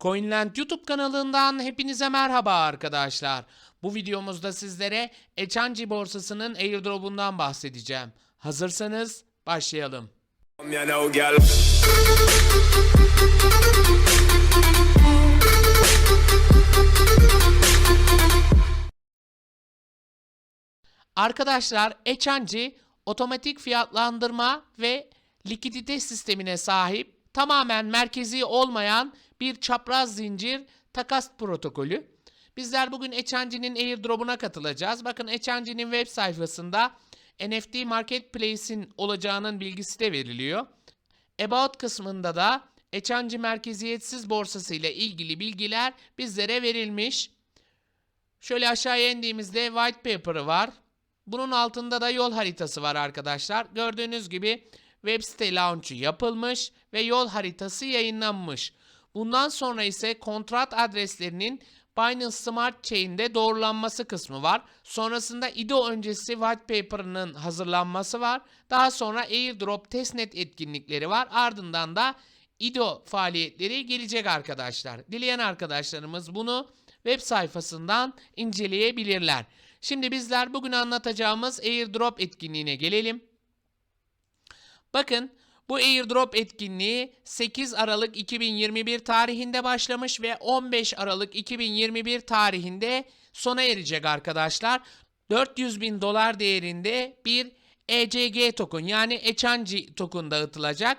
Coinland YouTube kanalından hepinize merhaba arkadaşlar. Bu videomuzda sizlere Echange borsasının airdrop'undan bahsedeceğim. Hazırsanız başlayalım. Arkadaşlar Echange otomatik fiyatlandırma ve likidite sistemine sahip tamamen merkezi olmayan bir çapraz zincir takas protokolü. Bizler bugün Echange'nin airdrop'una katılacağız. Bakın Echange'nin web sayfasında NFT Marketplace'in olacağının bilgisi de veriliyor. About kısmında da Echange merkeziyetsiz borsası ile ilgili bilgiler bizlere verilmiş. Şöyle aşağıya indiğimizde white paper'ı var. Bunun altında da yol haritası var arkadaşlar. Gördüğünüz gibi web site launch'u yapılmış ve yol haritası yayınlanmış. Bundan sonra ise kontrat adreslerinin Binance Smart Chain'de doğrulanması kısmı var. Sonrasında IDO öncesi white paper'ının hazırlanması var. Daha sonra airdrop testnet etkinlikleri var. Ardından da IDO faaliyetleri gelecek arkadaşlar. Dileyen arkadaşlarımız bunu web sayfasından inceleyebilirler. Şimdi bizler bugün anlatacağımız airdrop etkinliğine gelelim. Bakın bu airdrop etkinliği 8 Aralık 2021 tarihinde başlamış ve 15 Aralık 2021 tarihinde sona erecek arkadaşlar. 400 bin dolar değerinde bir ECG token yani Echange token dağıtılacak.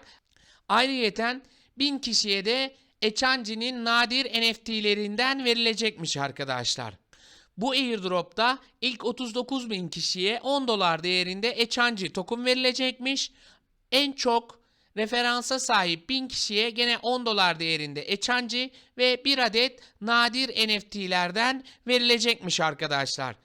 Ayrıyeten 1000 kişiye de Echange'nin nadir NFT'lerinden verilecekmiş arkadaşlar. Bu airdrop'ta ilk 39 bin kişiye 10 dolar değerinde Echange token verilecekmiş. En çok referansa sahip 1000 kişiye gene 10 dolar değerinde Echange ve bir adet nadir NFT'lerden verilecekmiş arkadaşlar.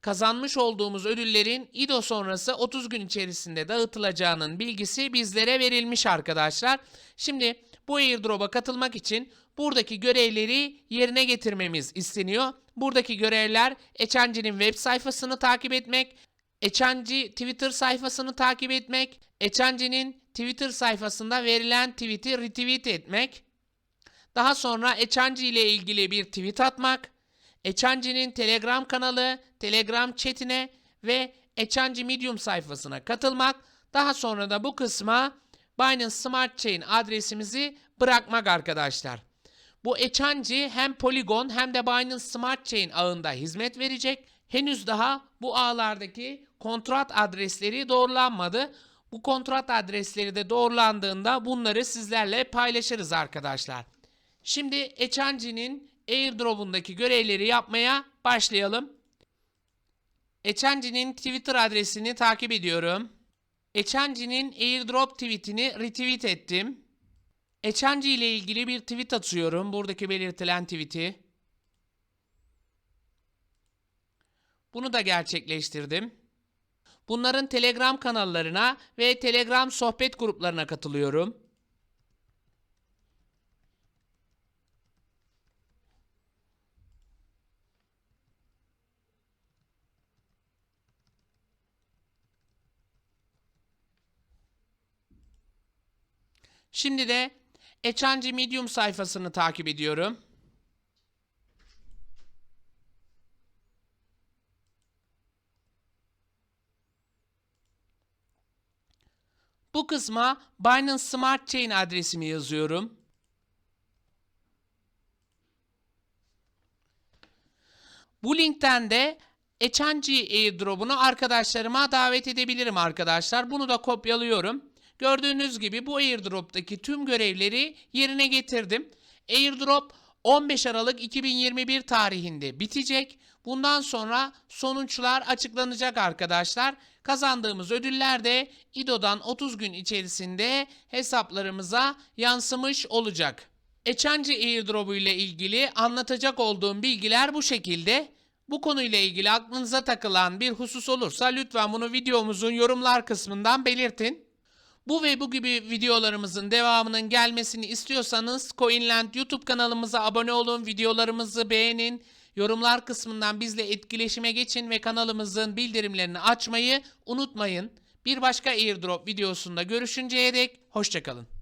Kazanmış olduğumuz ödüllerin İDO sonrası 30 gün içerisinde dağıtılacağının bilgisi bizlere verilmiş arkadaşlar. Şimdi bu airdrop'a katılmak için buradaki görevleri yerine getirmemiz isteniyor. Buradaki görevler Echange'nin web sayfasını takip etmek, Echange Twitter sayfasını takip etmek, Echange'nin Twitter sayfasında verilen tweet'i retweet etmek, daha sonra Echange ile ilgili bir tweet atmak, Echange'nin Telegram kanalı, Telegram chatine ve Echange Medium sayfasına katılmak, daha sonra da bu kısma Binance Smart Chain adresimizi bırakmak arkadaşlar. Bu Echange hem Polygon hem de Binance Smart Chain ağında hizmet verecek. Henüz daha bu ağlardaki kontrat adresleri doğrulanmadı. Bu kontrat adresleri de doğrulandığında bunları sizlerle paylaşırız arkadaşlar. Şimdi Echange'nin airdrop'undaki görevleri yapmaya başlayalım. Echange'nin Twitter adresini takip ediyorum. Echange'nin airdrop tweetini retweet ettim. Echange ile ilgili bir tweet atıyorum. Buradaki belirtilen tweet'i. Bunu da gerçekleştirdim. Bunların Telegram kanallarına ve Telegram sohbet gruplarına katılıyorum. Şimdi de Echange Medium sayfasını takip ediyorum. Bu kısma Binance Smart Chain adresimi yazıyorum. Bu linkten de Echange airdrop'unu arkadaşlarıma davet edebilirim arkadaşlar. Bunu da kopyalıyorum. Gördüğünüz gibi bu airdrop'taki tüm görevleri yerine getirdim. Airdrop 15 Aralık 2021 tarihinde bitecek. Bundan sonra sonuçlar açıklanacak arkadaşlar. Kazandığımız ödüller de İDO'dan 30 gün içerisinde hesaplarımıza yansımış olacak. Echange airdrop'u ile ilgili anlatacak olduğum bilgiler bu şekilde. Bu konuyla ilgili aklınıza takılan bir husus olursa lütfen bunu videomuzun yorumlar kısmından belirtin. Bu ve bu gibi videolarımızın devamının gelmesini istiyorsanız Coinland YouTube kanalımıza abone olun, videolarımızı beğenin, yorumlar kısmından bizle etkileşime geçin ve kanalımızın bildirimlerini açmayı unutmayın. Bir başka airdrop videosunda görüşünceye dek hoşçakalın.